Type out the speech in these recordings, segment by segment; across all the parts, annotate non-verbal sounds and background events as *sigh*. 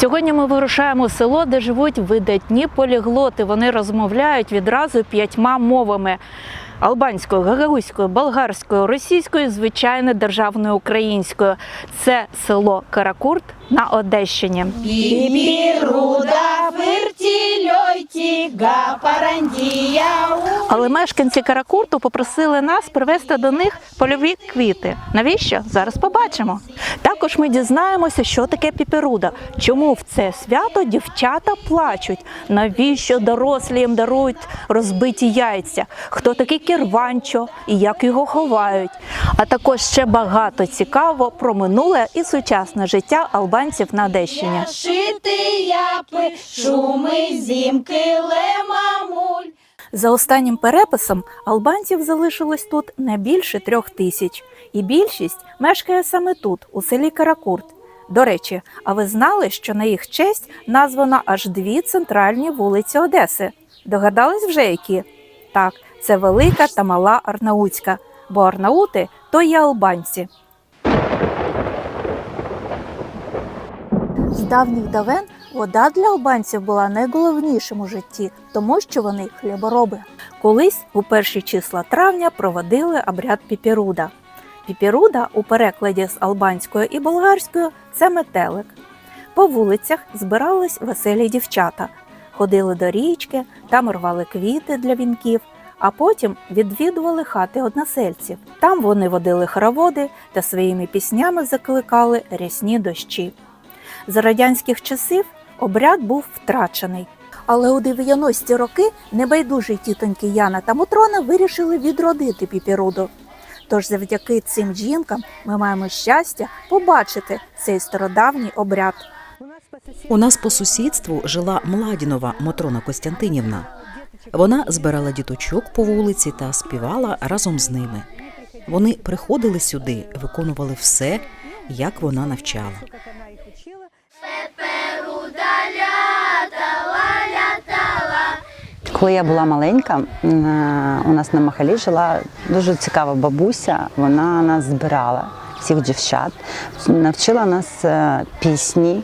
Сьогодні ми вирушаємо село, де живуть видатні поліглоти. Вони розмовляють відразу п'ятьма мовами: албанською, гагаузькою, болгарською, російською, звичайно, державною українською. Це село Каракурт на Одещині. Але мешканці Каракурту попросили нас привезти до них польові квіти. Навіщо? Зараз побачимо. Також ми дізнаємося, що таке піперуда, чому в це свято дівчата плачуть, навіщо дорослі їм дарують розбиті яйця, хто такий кірванчо і як його ховають. А також ще багато цікаво про минуле і сучасне життя албанців на Одещині. шитые япы, шумы зимки, лемамуль. За останнім переписом албанців залишилось тут не більше трьох тисяч, і більшість мешкає саме тут, у селі Каракурт. До речі, а ви знали, що на їх честь названо аж дві центральні вулиці Одеси? Догадались вже які? Так, це Велика та Мала Арнаутська, бо арнаути то є албанці. З давніх давен вода для албанців була найголовнішим у житті, тому що вони хлібороби. Колись у перші числа травня проводили обряд піпіруда. Піпіруда у перекладі з албанською і болгарською це метелик. По вулицях збирались веселі дівчата, ходили до річки, там рвали квіти для вінків, а потім відвідували хати односельців. Там вони водили хороводи та своїми піснями закликали рясні дощі. За радянських часів обряд був втрачений. Але у 90-ті роки небайдужі тітоньки Яна та Мотрона вирішили відродити піпіруду. Тож завдяки цим жінкам ми маємо щастя побачити цей стародавній обряд. У нас по сусідству жила Младінова Мотрона Костянтинівна. Вона збирала діточок по вулиці та співала разом з ними. Вони приходили сюди, виконували все, як вона навчала. Коли я була маленька, е, у нас на Махалі жила дуже цікава бабуся. Вона нас збирала. Всіх дівчат навчила нас е, пісні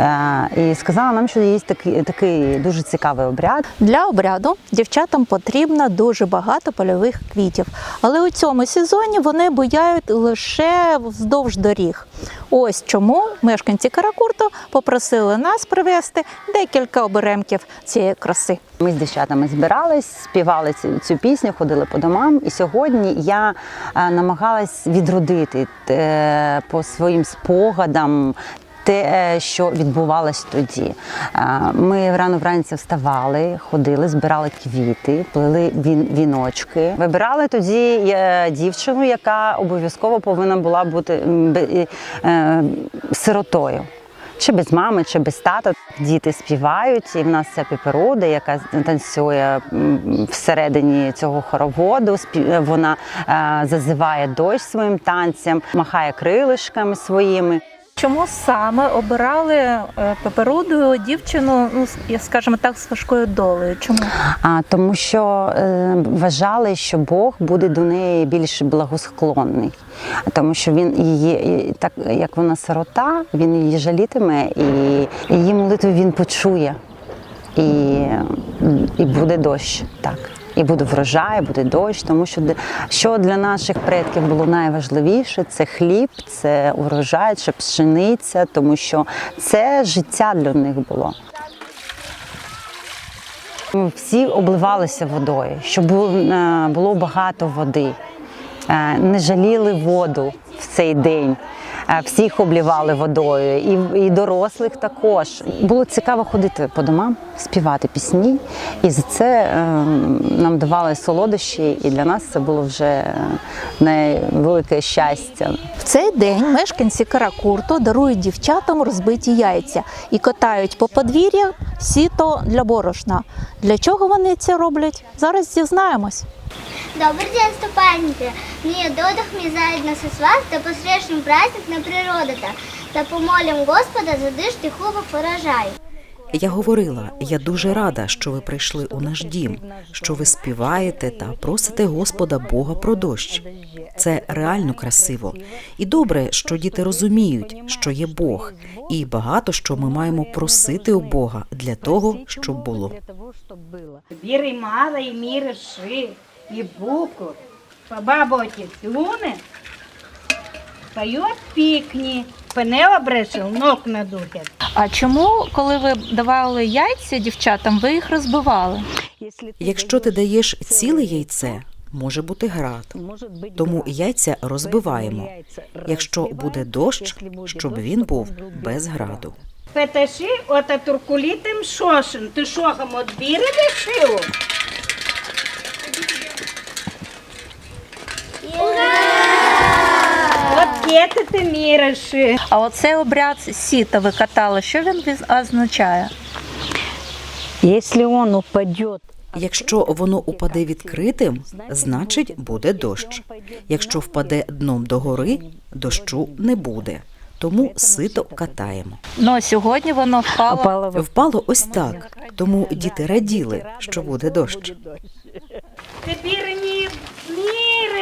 е, і сказала нам, що є такий, такий дуже цікавий обряд. Для обряду дівчатам потрібно дуже багато польових квітів, але у цьому сезоні вони буяють лише вздовж доріг. Ось чому мешканці Каракурту попросили нас привезти декілька оберемків цієї краси. Ми з дівчатами збирались, співали цю, цю пісню, ходили по домам. І сьогодні я е, намагалась відродити е, по своїм спогадам. Те, е, що відбувалось тоді. Е, Ми рано вранці вставали, ходили, збирали квіти, плели він, віночки. Вибирали тоді е, дівчину, яка обов'язково повинна була бути сиротою. Чи без мами, чи без тата діти співають, і в нас ця піперуда, яка танцює всередині цього хороводу. Вона зазиває дощ своїм танцем, махає крилишками своїми. Чому саме обирали е, пеперуду дівчину, ну скажімо так, з важкою долею? Чому? А тому, що е, вважали, що Бог буде до неї більш благосклонний, тому що він її, так як вона сирота, він її жалітиме, і її молитву він почує, і, і буде дощ. Так. І буде врожай, буде дощ, тому що що для наших предків було найважливіше, це хліб, це урожай, це пшениця, тому що це життя для них було. Ми Всі обливалися водою, щоб е, було багато води. Е, Не жаліли воду в цей день. Е, Всіх облівали водою, і, і дорослих також. Було цікаво ходити по домам, співати пісні, і за це е, нам давали солодощі, і для нас це було вже е, найвелике щастя. В цей день мешканці Каракурту дарують дівчатам розбиті яйця і катають по подвір'ях сіто для борошна. Для чого вони це роблять? Зараз дізнаємось. Добрый день, ступальники. Мне додах мне заедно со вас, да посрежнем праздник на природу-то. Да помолим Господа за дышь и урожай. Я говорила, я дуже рада, що ви прийшли у наш дім, що ви співаєте та просите Господа Бога про дощ. Це реально красиво. І добре, що діти розуміють, що є Бог, і багато що ми маємо просити у Бога для того, щоб було. Віри мало, і міри ши, і буку. По баботі тюни, поет пікні. Пенела брешел, ног надутять. А чому, коли ви давали яйця дівчатам, ви їх розбивали? Якщо ти даєш ціле яйце, може бути град. Тому яйця розбиваємо. Якщо буде дощ, щоб він був без граду. Петеши, ота туркулітим шошен. Ти шохом от біри лишило? Ти міриши. А оцей обряд сіта ви катали, що він означає? Если он упадет, Якщо воно упаде відкритим, значить буде дощ. Якщо впаде дном догори, дощу не буде. Тому сито катаємо. Ну, сьогодні воно впало. Впало ось так, тому діти раділи, що буде дощ. Ти бірні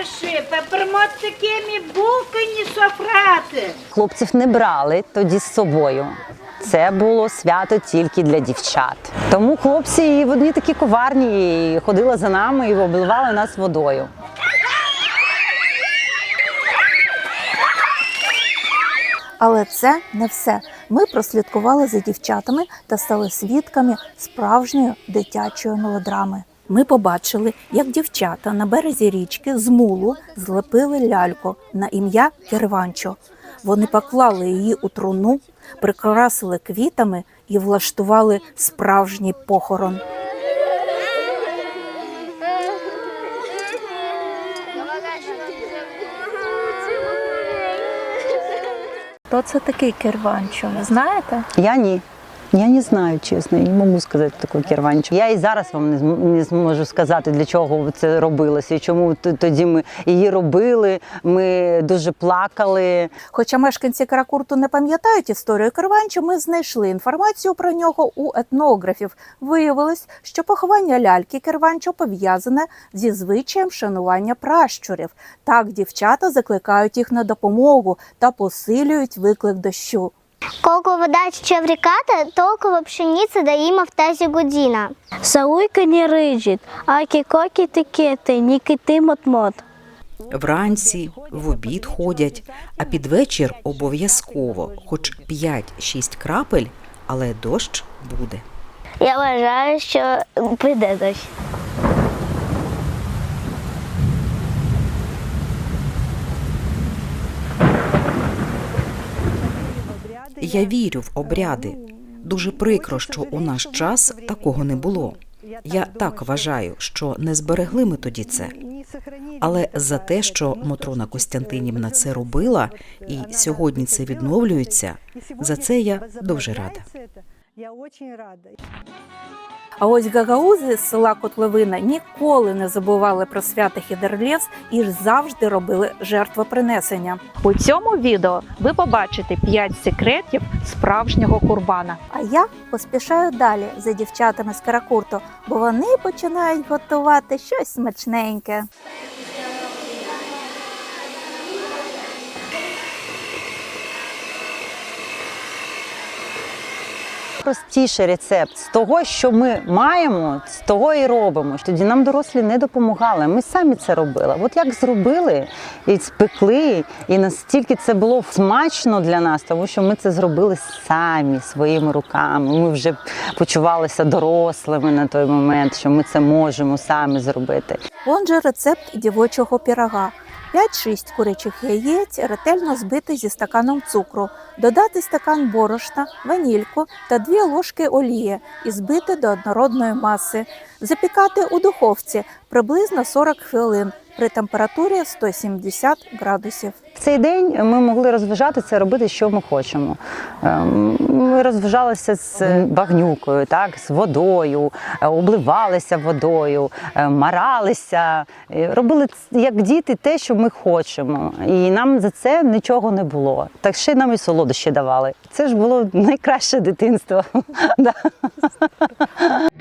міриши, пепермот такими булкані софрати. Хлопців не брали тоді з собою. Це було свято тільки для дівчат. Тому хлопці і вони такі коварні і ходили за нами і обливали нас водою. Але це не все. Ми прослідкували за дівчатами та стали свідками справжньої дитячої мелодрами. Ми побачили, як дівчата на березі річки з мулу злепили ляльку на ім'я Керванчо. Вони поклали її у труну, прикрасили квітами і влаштували справжній похорон. Хто це такий Керванчо? Ви знаєте? Я ні. Я не знаю, чесно, я не можу сказати такого керванчу. Я і зараз вам не не зможу сказати, для чого це робилося і чому тоді ми її робили. Ми дуже плакали. Хоча мешканці Каракурту не пам'ятають історію Керванчо, ми знайшли інформацію про нього у етнографів. Виявилось, що поховання ляльки Керванчо пов'язане зі звичаєм шанування пращурів. Так дівчата закликають їх на допомогу та посилюють виклик дощу. Колко вода в толкова пшеница доима в тазі година. Сауйка не рижить, акі кокі тикети, ні кити мот-мот. Вранці, в обід ходять, а під вечір обов'язково, хоч 5-6 крапель, але дощ буде. Я вважаю, що прийде дощ. Я вірю в обряди. Дуже прикро, що у наш час такого не було. Я так вважаю, що не зберегли ми тоді це. Але за те, що Мотрона Костянтинівна це робила, і сьогодні це відновлюється, за це я дуже рада. Я очень рада. А ось гагаузи з села Котловина ніколи не забували про свято Хідерлєс і ж завжди робили жертвопринесення. У цьому відео ви побачите 5 секретів справжнього курбана. А я поспішаю далі за дівчатами з Каракурту, бо вони починають готувати щось смачненьке. Простіший рецепт з того, що ми маємо, з того і робимо. Тоді нам дорослі не допомагали. Ми самі це робили. От як зробили і спекли, і настільки це було смачно для нас, тому що ми це зробили самі своїми руками. Ми вже почувалися дорослими на той момент, що ми це можемо самі зробити. Он же рецепт дівочого пірога. 5-6 курячих яєць ретельно збити зі стаканом цукру, додати стакан борошна, ванільку та 2 ложки олії і збити до однородної маси. Запікати у духовці приблизно 40 хвилин при температурі 170 градусів. В цей день ми могли розважатися, робити, що ми хочемо. Ем, Ми розважалися з багнюкою, так, з водою, е, обливалися водою, е, маралися, е, робили як діти те, що ми хочемо. І нам за це нічого не було. Так ще нам і солодощі давали. Це ж було *laughs* найкраще дитинство. *laughs*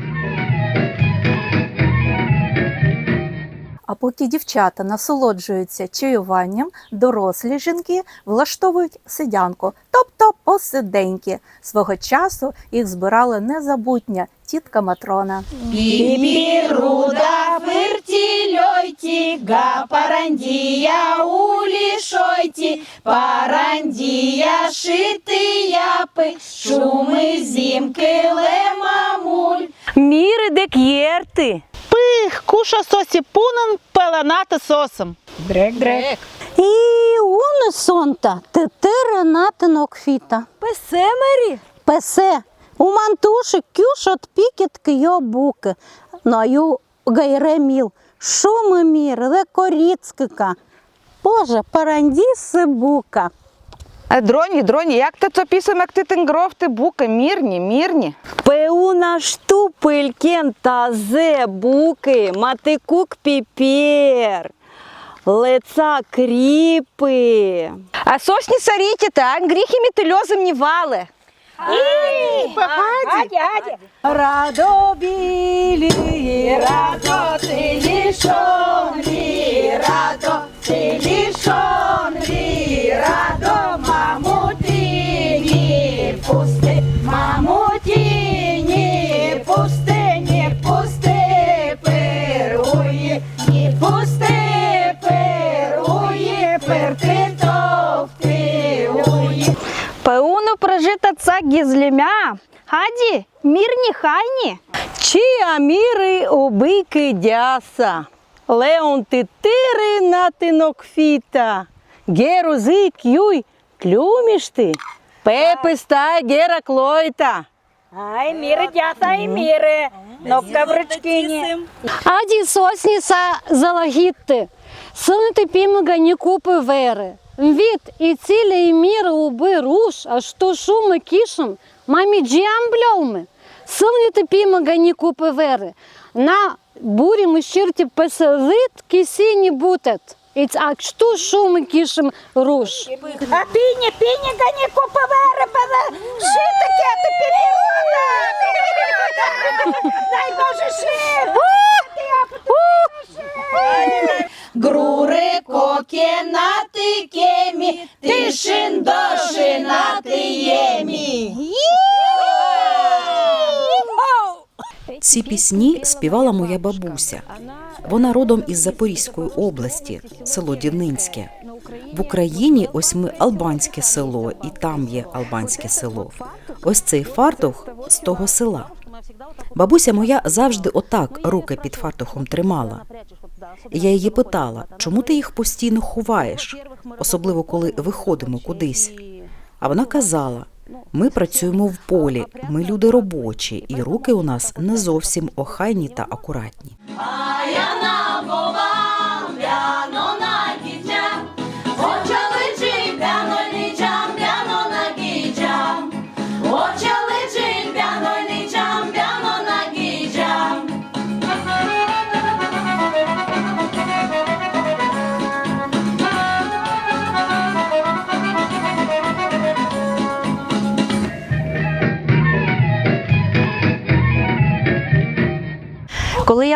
А поки дівчата насолоджуються чаюванням, дорослі жінки влаштовують сидянку, тобто посиденьки. Свого часу їх збирала незабутня тітка Матрона. Пипируда, фыртилёйте, га парандия, улишойте, парандия, шиты япы, шумы зимки, лемамуль. Мири де куша сосі пунен, пеленати сосом. Дрек, дрек. І уне сонта, тетера натинок фіта. Песемері. Песе, у мантуші кюш от пікет кйо буки. Ною гайре міл, шуми мір, ле коріцкика. Боже, паранді сибука. Е, Дроні, дроні, як ти це пісом, як ти тенгров, ти бука, мірні, мірні. Пеуна штупелькен тазе буки, матикук піпер. Леца кріпи. А сосні саріті, та гріхи мітильозом не вали. Радо білі, Радо ти лишонлі, радо ти лишонлі, радо Пеуну прожита ца гізлемя. Хаді, мірні хайні. Чи аміри обики дяса. Леон титири натинок фіта. Герузи кюй, клюміш ти. Пепи ста гера клойта. Ай, міри дята, і міри, ногка в ручкині. Аді сосніса залагітти. Силити пімга ні купи вери. Від і цілі і міри уби руш, а що шуми кішем, мамі джіамбльоми. Силити пімга ні купи вери. На бурі ми щирті песелит кисіні бутет. Іць а що шуми кішем руш. А піні, піні, гані куповери, певе, ши таке, ти пірірода, *laughs* дай Боже ши, Грури коке на ти кемі, ти шиндоши на ти ємі. Ці пісні співала моя бабуся. Вона родом із Запорізької області, село Дівнинське. В Україні ось ми албанське село, і там є албанське село. Ось цей фартух з того села. Бабуся моя завжди отак руки під фартухом тримала. Я її питала, чому ти їх постійно ховаєш, особливо коли виходимо кудись. А вона казала: ми працюємо в полі, ми люди робочі, і руки у нас не зовсім охайні та акуратні.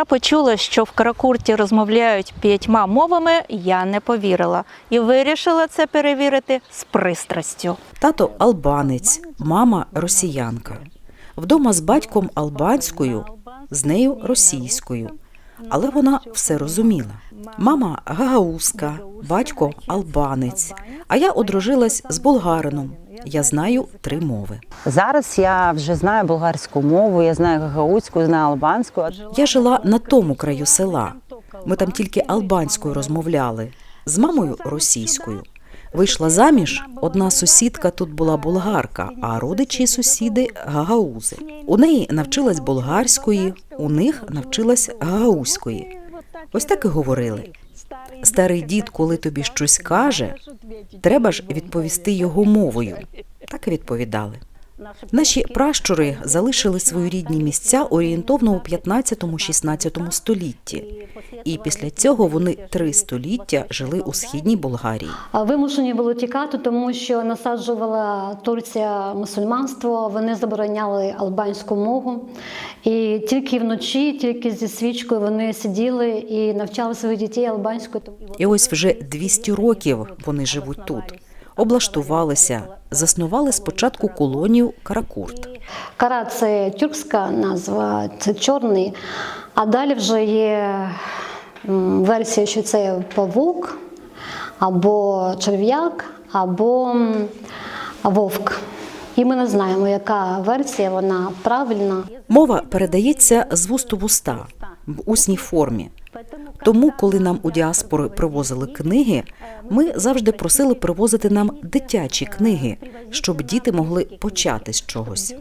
Почула, що в Каракурті розмовляють п'ятьма мовами, я не повірила і вирішила це перевірити з пристрастю. Тато албанець, мама росіянка. Вдома з батьком албанською, з нею російською. Але вона все розуміла. Мама гагаузька, батько албанець. А я одружилась з болгарином. Я знаю три мови. Зараз я вже знаю болгарську мову, я знаю гагаузьку, знаю албанську. Я жила на тому краю села. Ми там тільки албанською розмовляли, з мамою російською. Вийшла заміж, одна сусідка тут була болгарка, а родичі і сусіди гагаузи. У неї навчилась болгарської, у них навчилась гагаузької. Ось так і говорили. Старий дід, коли тобі щось каже, треба ж відповісти його мовою. Так і відповідали. Наші пращури залишили свої рідні місця орієнтовно у 15-16 столітті, і після цього вони три століття жили у східній Болгарії. Вимушені були тікати, тому що насаджувала Турція мусульманство. Вони забороняли албанську мову. І тільки вночі, тільки зі свічкою вони сиділи і навчали своїх дітей албанською. І ось вже 200 років вони живуть тут, облаштувалися, заснували спочатку колонію Каракурт. Кара це тюркська назва, це чорний. А далі вже є версія, що це павук, або черв'як, або вовк. І ми не знаємо, яка версія вона правильна. Мова передається з вуст у вуста в усній формі. Тому, коли нам у діаспори привозили книги, ми завжди просили привозити нам дитячі книги, щоб діти могли почати з чогось.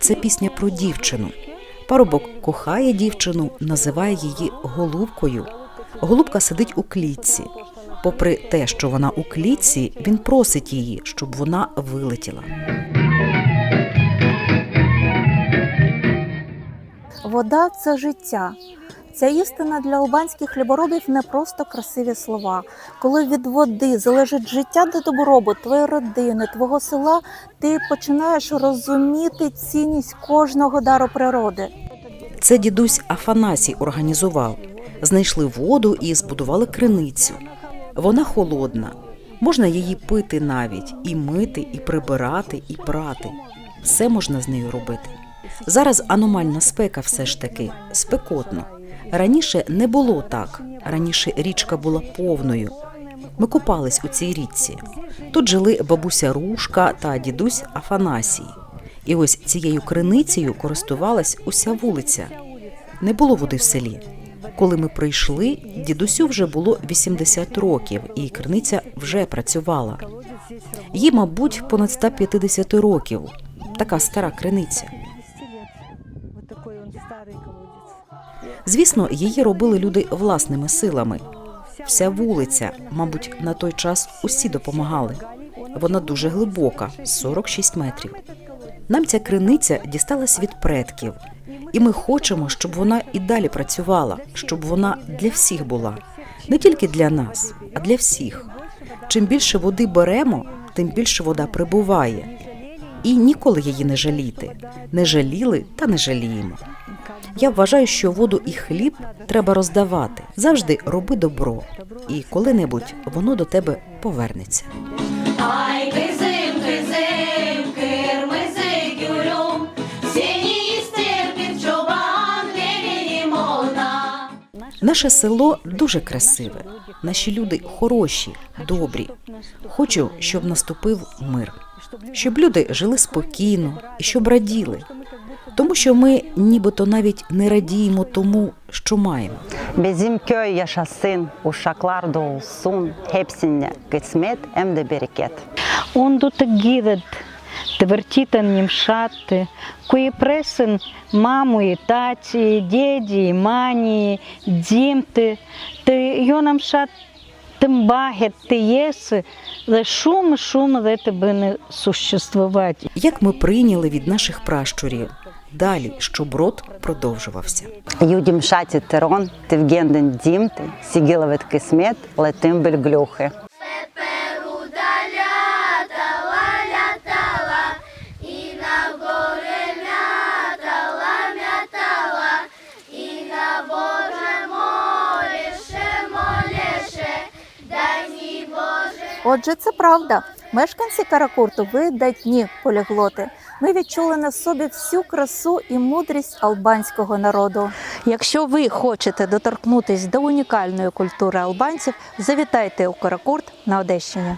Це пісня про дівчину. Парубок кохає дівчину, називає її голубкою. Голубка сидить у клітці. Попри те, що вона у клітці, він просить її, щоб вона вилетіла. Вода це життя. Ця істина для албанських хліборобів не просто красиві слова. Коли від води залежить життя та добробут твоєї родини, твого села, ти починаєш розуміти цінність кожного дару природи. Це дідусь Афанасій організував. Знайшли воду і збудували криницю. Вона холодна. Можна її пити навіть, і мити, і прибирати, і прати. Все можна з нею робити. Зараз аномальна спека все ж таки спекотно. Раніше не було так. Раніше річка була повною. Ми купались у цій річці. Тут жили бабуся Рушка та дідусь Афанасій. І ось цією криницею користувалась уся вулиця. Не було води в селі. Коли ми прийшли, дідусю вже було 80 років, і криниця вже працювала. Їй, мабуть, понад 150 років. Така стара криниця. Звісно, її робили люди власними силами. Вся вулиця, мабуть, на той час усі допомагали. Вона дуже глибока 46 метрів. Нам ця криниця дісталась від предків, і ми хочемо, щоб вона і далі працювала, щоб вона для всіх була, не тільки для нас, а для всіх. Чим більше води беремо, тим більше вода прибуває. І ніколи її не жаліти. Не жаліли та не жаліємо. Я вважаю, що воду і хліб треба роздавати. Завжди роби добро, і коли-небудь воно до тебе повернеться. Наше село дуже красиве. Наші люди хороші, добрі. Хочу, щоб наступив мир, щоб люди жили спокійно і щоб раділи. Тому що ми нібито навіть не радіємо тому, що маємо. Bizim köy yaşasın, uşaklar doğulsun, hepsinde kısmet hem de bereket. Онду гідет, твертітан німшати, кої пресен маму і таті, діді, і мані, дімти, ти йонам шат тим багет ти єси, ле шум, шум, ле тебе не существувати. Як ми прийняли від наших пращурів, далі, щоб род продовжувався. Юдім шаті терон, тевгенден дімти, сігіловет кисмет, летим бельглюхи. Отже, це правда. Мешканці Каракурту видатні поліглоти. Ми відчули на собі всю красу і мудрість албанського народу. Якщо ви хочете доторкнутись до унікальної культури албанців, завітайте у Каракурт на Одещині.